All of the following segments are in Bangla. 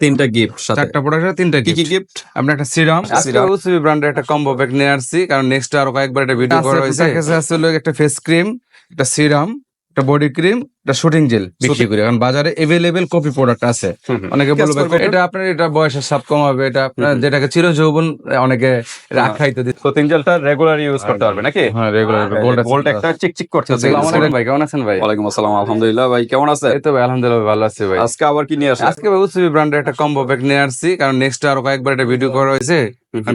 তিনটা গিফট চারটা প্রোডাক্ট তিনটা কি কি গিফট গিফট আমরা একটা সিরাম. সিরাম ওসিবি ব্র্যান্ডের একটা কম্বো প্যাক নিয়ে আসছি কারণ নেক্সট আরও কয়েকবার একটা ভিডিও করা হয়েছে। একটা ফেস ক্রিম একটা সিরাম একটা বডি ক্রিম একটা শুটিং জেল বিক্রি করি। কারণ বাজারে এভেলেবেল কপি প্রোডাক্ট আছে। অনেকে বলবে এটা? এটা আপনার এটা বয়সের সাপ কমাবে এটা আপনার যেটাকে চির যৌবন অনেকে তিন জেলটা রেগুলার ইউজ করতে পারবে নাকি? হ্যাঁ রেগুলার গোল্ড গোল্ড একটা চিকচিক করছে আসসালামু ভাই কেমন আছেন ভাই? ওয়ালাইকুম আসসালাম আলহামদুলিল্লাহ ভাই কেমন আছে এই তো ভাই আলহামদুলিল্লাহ ভালো আছি ভাই। আজকে আবার কি নিয়ে আসলে আজকে ভাই উসবি ব্র্যান্ডের একটা কম্বো প্যাক নিয়ে আসছি কারণ নেক্সট আরও কয়েকবার এটা ভিডিও করা হয়েছে।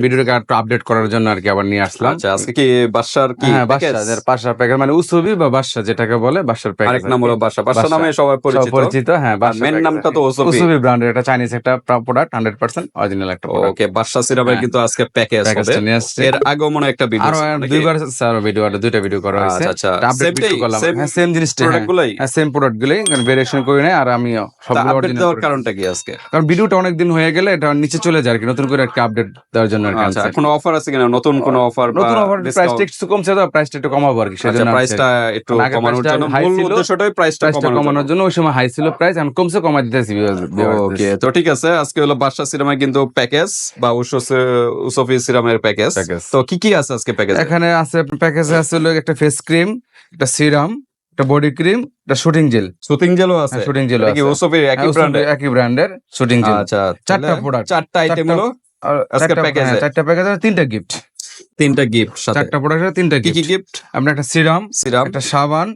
ভিডিওটাকে একটু আপডেট করার জন্য আর কি আবার নিয়ে আসলাম। আচ্ছা আজকে কি বাসার কি হ্যাঁ মানে উসবি বা বাদশা যেটাকে বলে বাসার প্যাকেট আরেক নাম হলো বাসা। বাসা। নামে সবাই পরিচিত। পরিচিত হ্যাঁ মেন নামটা তো ওসবি ব্র্যান্ডের একটা চাইনিজ একটা প্রোডাক্ট হান্ড্রেড পার্সেন্ট অরিজিনাল একটা প্রোডাক্ট ওকে বাসা সিরাপের হ্যাঁ। কিন্তু আজকে প্যাকেজ হবে। এর আগেও মনে একটা ভিডিও আরও দুইবার স্যার ভিডিও আর দুইটা ভিডিও করা হয়েছে। আচ্ছা আচ্ছা আপডেট ভিডিও করলাম। হ্যাঁ সেম জিনিসটা হ্যাঁ সেম কারণ ভেরিয়েশন করি আর আমি সবগুলো আপডেট অরিজিনাল দেওয়ার কারণটা কি আজকে? কারণ ভিডিওটা অনেক দিন হয়ে গেলে এটা নিচে চলে যায় আর কি নতুন করে একটা আপডেট দেওয়ার জন্য আর কি আচ্ছা কোনো অফার আছে কিনা? নতুন কোনো অফার নতুন অফার প্রাইসটা একটু কমছে তো প্রাইসটা একটু কমাবো আর কি আচ্ছা সেজন্য প্রাইসটা একটু কমানোর জন্য মূল উদ্দেশ্যটাই প্রাইসটা প্রাইসটা কমানোর জন্য। ওই সময় হাই ছিল প্রাইস এখন কমছে কমাই দিতেছি ওকে তো ঠিক আছে আজকে হলো বাদশা সিরামের কিন্তু প্যাকেজ বা উসো উসফি সিরামের প্যাকেজ তো কি কি আছে আজকে প্যাকেজ এখানে আছে প্যাকেজে আছে হলো একটা ফেস ক্রিম একটা সিরাম একটা বডি ক্রিম একটা শুটিং জেল সুতিং জেলও আছে। শুটিং জেল কি উসফির একই ব্র্যান্ডের একই ব্র্যান্ডের শুটিং জেল আচ্ছা চারটা product। চারটা আইটেম হলো? আর আজকে এ। চারটা প্যাকেজ তিনটা গিফট তিনটা গিফট সাথে। চারটা প্রোডাক্টের তিনটা কি কি গিফট গিফট আপনার একটা সিরাম সিরাম একটা সাবান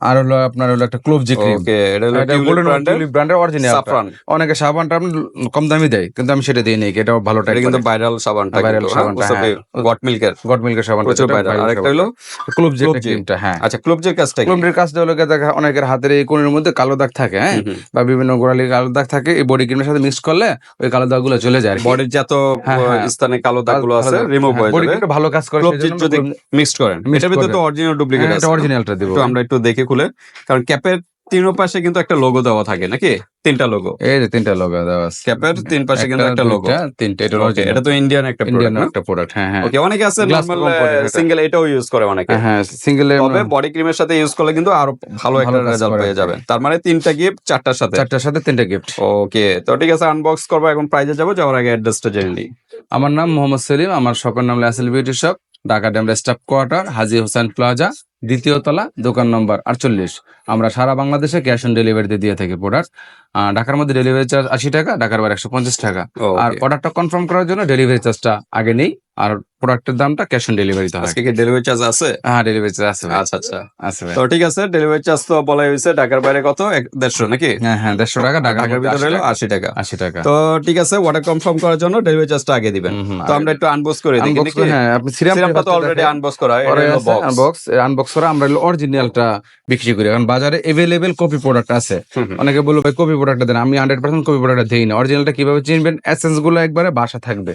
আর হলো আপনার হলো একটা ক্লোভ জি ক্রিম ওকে এটা হলো এটা টিউলিপ ব্র্যান্ডের ব্র্যান্ডের অরিজিনাল সাফরান অনেকে সাবানটা আপনি কম দামি দেয় কিন্তু আমি সেটা দিই নাই এটাও ভালো এটা টাইপ কিন্তু ভাইরাল সাবানটা Viral কিন্তু সাবানটা, হ্যাঁ। গট মিল্কের গড মিল্কের প্রচুর ভাইরাল আরেকটা হলো ক্লোভ ক্রিমটা হ্যাঁ। আচ্ছা ক্লোবজের কাজটা কি? ক্লোভের কাজটা হলো দেখা অনেকের হাতের এই কোণের মধ্যে কালো দাগ থাকে হ্যাঁ। বা বিভিন্ন গোড়ালি কালো দাগ থাকে এই বডি ক্রিমের সাথে মিক্স করলে ওই কালো দাগগুলো চলে যায়। বডির যত হ্যাঁ, হ্যাঁ। স্থানে কালো দাগগুলো আছে ভালো- রিমুভ হ্যাঁ, হয়ে যাবে। ভালো কাজ করে যদি মিক্সড করেন এটার ভিতরে। তো অরিজিনাল ডুপ্লিকেট হ্যাঁ, আছে। এটা অরিজিনালটা দিব। একটু আমরা একটু দেখে খুলে কারণ ক্যাপের তিন পাশে কিন্তু একটা লোগো দেওয়া থাকে নাকি? তিনটা লোগো এই যে তিনটা লোগো দেওয়া আছে। ক্যাপের তিন পাশে কিন্তু একটা লোগো তিনটা এটা ওকে এটা তো ইন্ডিয়ান একটা ইন্ডিয়ান একটা প্রোডাক্ট হ্যাঁ হ্যাঁ। ওকে অনেকে আছে নরমাল সিঙ্গেল এটাও ইউজ করে অনেকে। হ্যাঁ, হ্যাঁ সিঙ্গেল তবে বডি ক্রিমের সাথে ইউজ করলে কিন্তু আরও ভালো একটা রেজাল্ট। পেয়ে যাবে। তার মানে তিনটা গিফট চারটার সাথে। চারটার সাথে তিনটা গিফট ওকে তো ঠিক আছে আনবক্স করব এখন প্রাইজে যাব যাওয়ার আগে অ্যাড্রেসটা জেনে নিই। আমার নাম মোহাম্মদ সেলিম আমার শপের নাম Asal beauty shop. Dhaka Demra staff quarter Haji Hossain plaza দ্বিতীয় তলা দোকান নম্বর আটচল্লিশ। আমরা সারা বাংলাদেশে ক্যাশ অন ডেলিভারিতে দিয়ে থাকি প্রোডাক্ট ঢাকার মধ্যে ডেলিভারি চার্জ আশি টাকা ঢাকার বার একশো পঞ্চাশ টাকা। আর. অর্ডারটা কনফার্ম করার জন্য ডেলিভারি চার্জটা আগে নেই। আর প্রোডাক্টের দামটা ক্যাশ অন ডেলিভারিতে হয়। আজকে কি ডেলিভারি চার্জ আছে? হ্যাঁ ডেলিভারি চার্জ আছে আচ্ছা আচ্ছা। আছে তো ঠিক আছে ডেলিভারি চার্জ তো বলাই হয়েছে ঢাকার বাইরে কত? দেড়শো নাকি? হ্যাঁ হ্যাঁ দেড়শো টাকা ঢাকার ভিতরে হলো আশি টাকা। আশি টাকা। তো ঠিক আছে ওয়াটার কনফার্ম করার জন্য ডেলিভারি চার্জটা আগে দিবেন। তো আমরা একটু আনবক্স করে দিই নাকি হ্যাঁ আপনি সিরাম সিরামটা তো অলরেডি আনবক্স করা বক্স আনবক্স আনবক্স করে আমরা অরিজিনালটা বিক্রি করি। কারণ বাজারে এভেলেবেল কপি প্রোডাক্ট আছে। অনেকে বলব ভাই কপি প্রোডাক্ট দেন। আমি হান্ড্রেড পার্সেন্ট কপি প্রোডাক্ট দিই না। অরিজিনালটা কীভাবে চিনবেন? এসেন্সগুলো একবারে বাসা থাকবে।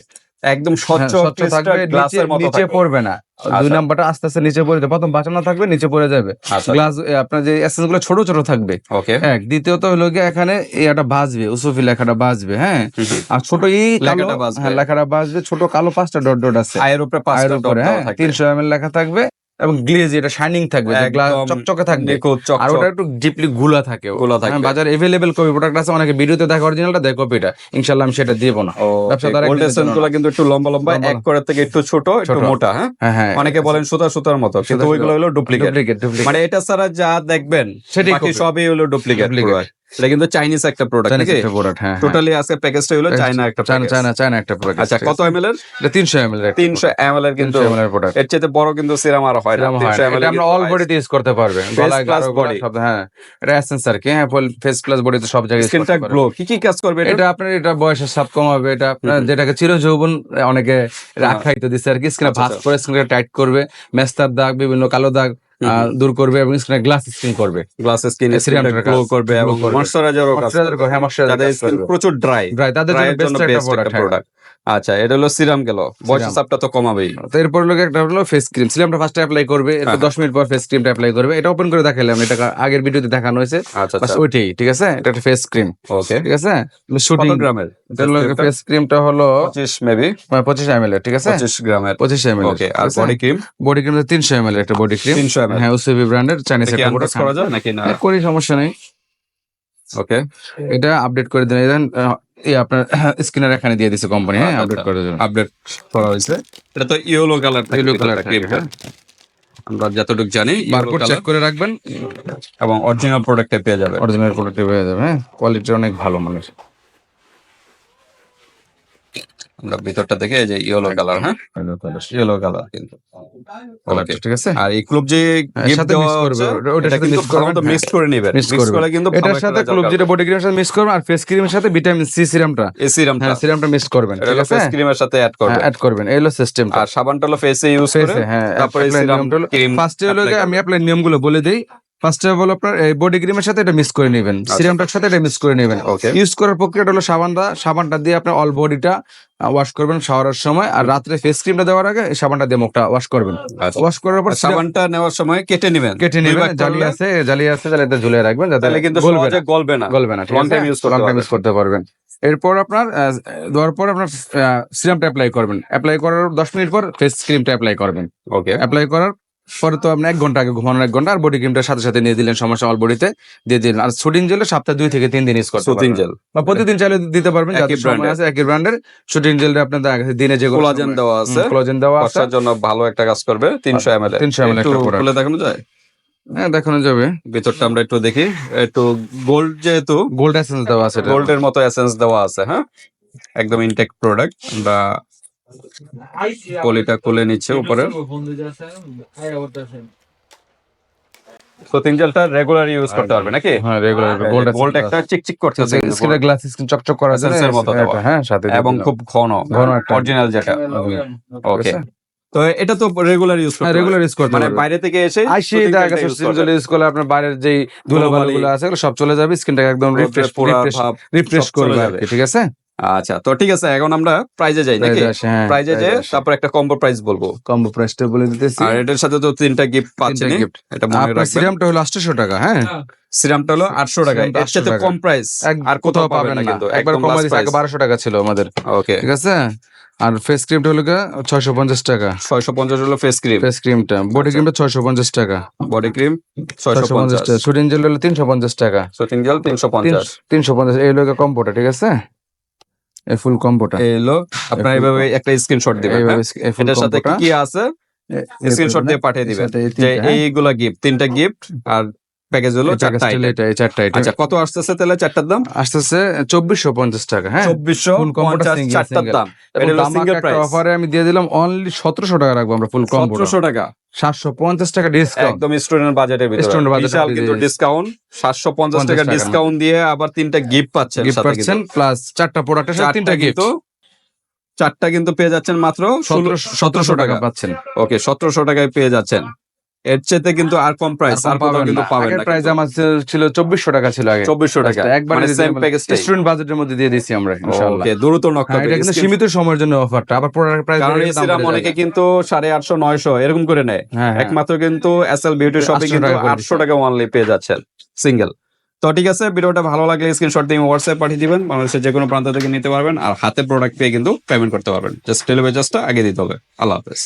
একদম হ্যাঁ, স্বচ্ছ থাকবে গ্লাসের মতো নিচে পড়বে না। আচ্ছা। দুই নাম্বারটা আস্তে আস্তে নিচে পড়ে যাবে। প্রথম বাঁচানো থাকবে নিচে পড়ে যাবে। আচ্ছা। গ্লাস আপনার যে এসেন্সগুলো ছোট ছোট থাকবে। ওকে। এক দ্বিতীয়ত হলো গিয়ে এখানে এটা বাজবে উসুফি লেখাটা বাজবে হ্যাঁ? আর ছোট এই লেখাটা বাজবে। হ্যাঁ, লেখাটা বাজবে ছোট কালো পাঁচটা ডট ডট আছে। আয়ের উপরে পাঁচটা ডট হ্যাঁ? তিনশো এম লেখা থাকবে। এবং গ্লেজ এটা শাইনিং থাকবে গ্লাস চকচকে থাকবে। আর ওটা একটু ডিপলি গুলা থাকে গুলা থাকবে। বাজার এভেলেবেল কপি প্রোডাক্ট আছে অনেকে ভিডিওতে দেখে অরিজিনালটা দেখে কপিটা ইনশাল্লাহ আমি সেটা দিব না। ব্যবসাদারগুলো কিন্তু একটু লম্বা লম্বা এক করে থেকে একটু ছোট একটু। মোটা হ্যাঁ? হ্যাঁ হ্যাঁ অনেকে বলেন সুতা সুতার মতো কিন্তু ওইগুলো হলো ডুপ্লিকেট মানে এটা ছাড়া যা দেখবেন সেটাই সবই হলো ডুপ্লিকেট। এটা কিন্তু চাইনিজ একটা প্রোডাক্ট নাকি? প্রোডাক্ট হ্যাঁ টোটালি আজকে প্যাকেজটা হলো চায়না একটা চায়না চায়না চায়না একটা প্রোডাক্ট আচ্ছা কত এমএল এর? এটা 300 ml এর তিনশো এমএল এর কিন্তু 300 ml এর প্রোডাক্টের চেয়ে বড় কিন্তু সিরাম আর হয় না। 300 ml এটা আমরা অল হয়। বডিতে ইউজ করতে plus গলা body। সব হ্যাঁ। এটা এসেন্স আর কি হ্যাঁ ফেস প্লাস বডিতে সব জায়গায় স্কিনটা গ্লো কি কি কাজ করবে এটা? আপনার এটা বয়সের সাপ কমাবে। এটা আপনার যেটাকে চিরযৌবন অনেকে রাখাইতে দিচ্ছে আর কি। স্কিনে আচ্ছা, ভাঁজ আচ্ছা। করে স্কিনকে টাইট করবে। মেস্তার দাগ বিভিন্ন কালো দাগ দূর করবে এবং স্কিনে গ্লাস স্কিন করবে। গ্লাস স্কিন গ্লো করবে এবং করবে। ময়শ্চারাইজারও কাজ Moisturizer হ্যাঁ, কাজ স্কিন প্রচুর ড্রাই Dry, তাদের জন্য বেস্ট একটা প্রোডাক্ট প্রোডাক্ট আচ্ছা এটা হলো সিরাম গেল। Serum। চাপটা তো কমাবেই। তো এরপর লোক একটা হলো ফেস ক্রিম সিলামটা ফার্স্টে অ্যাপ্লাই করবে এরপর হ্যাঁ। দশ মিনিট পর ফেস ক্রিমটা অ্যাপ্লাই করবে। এটা ওপেন করে দেখালাম এটা আগের ভিডিওতে দেখানো হয়েছে। আচ্ছা আচ্ছা। ওইটাই ঠিক আছে? এটা একটা ফেস ক্রিম ওকে ঠিক আছে? শুটিং গ্রামের ফেস ক্রিমটা হলো পঁচিশ মেবি পঁচিশ এম এল ঠিক আছে? পঁচিশ গ্রামের। পঁচিশ এম এল ওকে আর বডি ক্রিম বডি ক্রিম তিনশো এম এল একটা বডি ক্রিম তিনশো এমএল হ্যাঁ উসুবি ব্র্যান্ডের চাইনিজ একটা প্রোডাক্ট করা যায় নাকি না? করি সমস্যা নেই। ওকে এটা আপডেট করে দিন দেন এই আপনার স্ক্রিনের এখানে দিয়ে দিছে কোম্পানি হ্যাঁ আপডেট করার জন্য আপডেট করা হয়েছে। এটা তো ইয়েলো কালার থাকে, হ্যাঁ। আমরা যতটুকু জানি বারকোড চেক করে রাখবেন। এবং অরিজিনাল প্রোডাক্টে পেয়ে যাবে অরিজিনাল প্রোডাক্ট হয়ে যাবে হ্যাঁ। কোয়ালিটি অনেক ভালো মানের। আমরা ভিতরটা দেখে যে ইয়েলো কালার হ্যাঁ? ইয়েলো কালার কিন্তু. ঠিক আছে? আর এই ক্লুব যে হ্যাঁ, গিফট সাথে দেওয়া করবে, ওটা- ওটার সাথে কিন্তু করবেন, ভালো হ্যাঁ। মিক্স করে নেবেন Mix মিক্স করবেন। করে কিন্তু এটার সাথে ক্লুব যেটা বডি ক্রিমের সাথে মিক্স করবেন আর ফেস ক্রিমের সাথে ভিটামিন সি সিরামটা এই সিরামটা হ্যাঁ সিরামটা মিক্স করবেন ঠিক আছে? ফেস ক্রিমের সাথে অ্যাড করবে অ্যাড করবেন এই হলো সিস্টেম আর সাবানটা হলো ফেসে ইউজ করে হ্যাঁ তারপরে apply সিরাম নিয়মটা হলো- ক্রিম ফার্স্টে হলো যে আমি অ্যাপ্লাই নিয়মগুলো বলে দেই ফার্স্টে হলো আপনার এই বডি ক্রিমের সাথে এটা মিক্স করে নেবেন। সিরামটার সাথে এটা মিক্স করে নেবেন। ওকে ইউজ করার প্রক্রিয়াটা হলো সাবানটা। সাবানটা দিয়ে আপনার অল বডিটা ওয়াশ করবেন শাওয়ারের সময়। আর রাত্রে ফেস ক্রিমটা দেওয়ার আগে সাবানটা দিয়ে মুখটা ওয়াশ করবেন। আচ্ছা। ওয়াশ করার পর সাবানটা নেওয়ার সময় কেটে নেবেন। কেটে নেবেন। জালি আছে জালি আছে জালিতে ঝুলিয়ে রাখবেন যাতে কিন্তু সহজে। গলবে না। গলবে না time use করতে লং টাইম। ইউজ করতে পারবেন। এরপর আপনার দেওয়ার পর আপনার সিরামটা অ্যাপ্লাই করবেন। অ্যাপ্লাই করার দশ মিনিট পর ফেস ক্রিমটা অ্যাপ্লাই করবেন। ওকে অ্যাপ্লাই করার পরে তো আপনি এক ঘণ্টা আগে ঘুমানোর এক ঘণ্টা আর বডি ক্রিমটার সাথে সাথে নিয়ে দিলেন সমস্যা অল বডিতে দিয়ে দিলেন। আর শুটিং জেলে সপ্তাহে দুই থেকে তিন দিন ইউজ করতে পারবেন। জেল বা প্রতিদিন চাইলে দিতে পারবেন একই সময় আছে একই ব্র্যান্ডের শুটিং জেলটা আপনার দেখা গেছে দিনে যে কোলাজেন দেওয়া আছে। কোলাজেন দেওয়া আছে। জন্য ভালো একটা কাজ করবে তিনশো এম এল 300 ml একটু। খুলে দেখানো যায়? হ্যাঁ দেখানো যাবে। ভিতরটা আমরা একটু দেখি। একটু গোল্ড যেহেতু গোল্ড এসেন্স দেওয়া আছে গোল্ডের মতো এসেন্স দেওয়া আছে হ্যাঁ? একদম ইনটেক প্রোডাক্ট আমরা পলিটা খুলে নিচ্ছে উপরে সুতিং জেলটা রেগুলার ইউজ করতে পারবে নাকি? হ্যাঁ রেগুলার গোল্ড গোল্ড একটা চিকচিক করতেছে কিন্তু গ্লাস স্ক্রিন চকচক করা আছে Essence মতো হ্যাঁ সাথে এবং খুব ঘন ঘন একটা। অরিজিনাল যেটা। ওকে তো এটা তো রেগুলার ইউজ করতে রেগুলার ইউজ করতে মানে বাইরে থেকে এসে আইসি ইউজ করলে আপনার বাইরের যেই ধুলোবালি। গুলো আছে সব চলে যাবে। স্কিনটাকে একদম রিফ্রেশ রিফ্রেশ করবে ঠিক আছে? আচ্ছা তো ঠিক আছে এখন আমরা প্রাইজে যাই নাকি? প্রাইজে যে তারপর একটা কম্বো প্রাইস বলব। কম্বো প্রাইসটা বলে দিতেছি। আর এটার সাথে তো তিনটা গিফট পাচ্ছেন। এটা মনে রাখবেন। সিরামটা হলো 800 টাকা হ্যাঁ? সিরামটা হলো আটশো টাকা এর সাথে কম প্রাইস আর কোথাও পাবেন না কিন্তু একবার কমাই last আগে 1200 টাকা ছিল আমাদের। ওকে ঠিক আছে? আর ফেস ক্রিমটা হলো গিয়ে 650 টাকা। ছয়শো পঞ্চাশ হলো ফেস ক্রিম ফেস ক্রিমটা বডি ক্রিমটা 650 টাকা। বডি ক্রিম ছয়শো 650 পঞ্চাশ টাকা। শুটিং জেল হলো 350 টাকা। সুতিং জেল তিনশো পঞ্চাশ। 350 এই লোকে কম্বোটা ঠিক আছে? ফুল কম্বোটা। এলো আপনার এইভাবে একটা স্ক্রিনশট দিবেন হ্যাঁ? এটার সাথে কি কি আছে? স্ক্রিনশট দিয়ে পাঠিয়ে দিবেন। যে এইগুলা গিফট তিনটা গিফট আর প্যাকেজ হলো চারটা চারটা আচ্ছা কত আসতেছে তাহলে চারটার দাম? আসতেছে চব্বিশশো পঞ্চাশ টাকা হ্যাঁ। চব্বিশশো পঞ্চাশ চারটার দাম। সিঙ্গেল প্রাইস অফারে আমি দিয়ে দিলাম অনলি সতেরোশো টাকা রাখব আমরা ফুল কম্বো সতেরোশো টাকা। সাতশো পঞ্চাশ টাকা ডিসকাউন্ট একদম স্টুডেন্ট বাজেটের ভিতরে। Student budget কিন্তু ডিসকাউন্ট সাতশো পঞ্চাশ টাকা ডিসকাউন্ট দিয়ে আবার তিনটা গিফট পাচ্ছেন গিফট পাচ্ছেন প্লাস চারটা প্রোডাক্টের সাথে তিনটা গিফট চারটা কিন্তু পেয়ে যাচ্ছেন মাত্র সতেরোশো টাকা। পাচ্ছেন। ওকে সতেরোশো টাকায় পেয়ে যাচ্ছেন। এর চেতে কিন্তু আর কম প্রাইস আর কোথাও কিন্তু পাবেন না প্রাইস আমার ছিল চব্বিশশো টাকা ছিল আগে। চব্বিশশো টাকা। একবার সেম প্যাকেজটাই স্টুডেন্ট বাজেটের মধ্যে দিয়ে দিছি আমরা ইনশাআল্লাহ। ওকে দ্রুত নক হ্যাঁ, এটা কিন্তু সীমিত সময়ের জন্য অফারটা আবার প্রোডাক্ট প্রাইস কারণ এই অনেকে কিন্তু সাড়ে আটশো নয়শো এরকম করে নেয়। হ্যাঁ একমাত্র কিন্তু এস এল বিউটি শপে কিন্তু টাকা করে আটশো টাকা অনলি পেয়ে যাচ্ছেন সিঙ্গেল তো ঠিক আছে ভিডিওটা ভালো লাগলে স্ক্রিনশট দিয়ে হোয়াটসঅ্যাপ পাঠিয়ে দিবেন। বাংলাদেশের যে কোনো প্রান্ত থেকে নিতে পারবেন। আর হাতে প্রোডাক্ট পেয়ে কিন্তু পেমেন্ট করতে পারবেন। জাস্ট ডেলিভারি চার্জটা আগে দিতে হবে। আল্লাহ হাফেজ।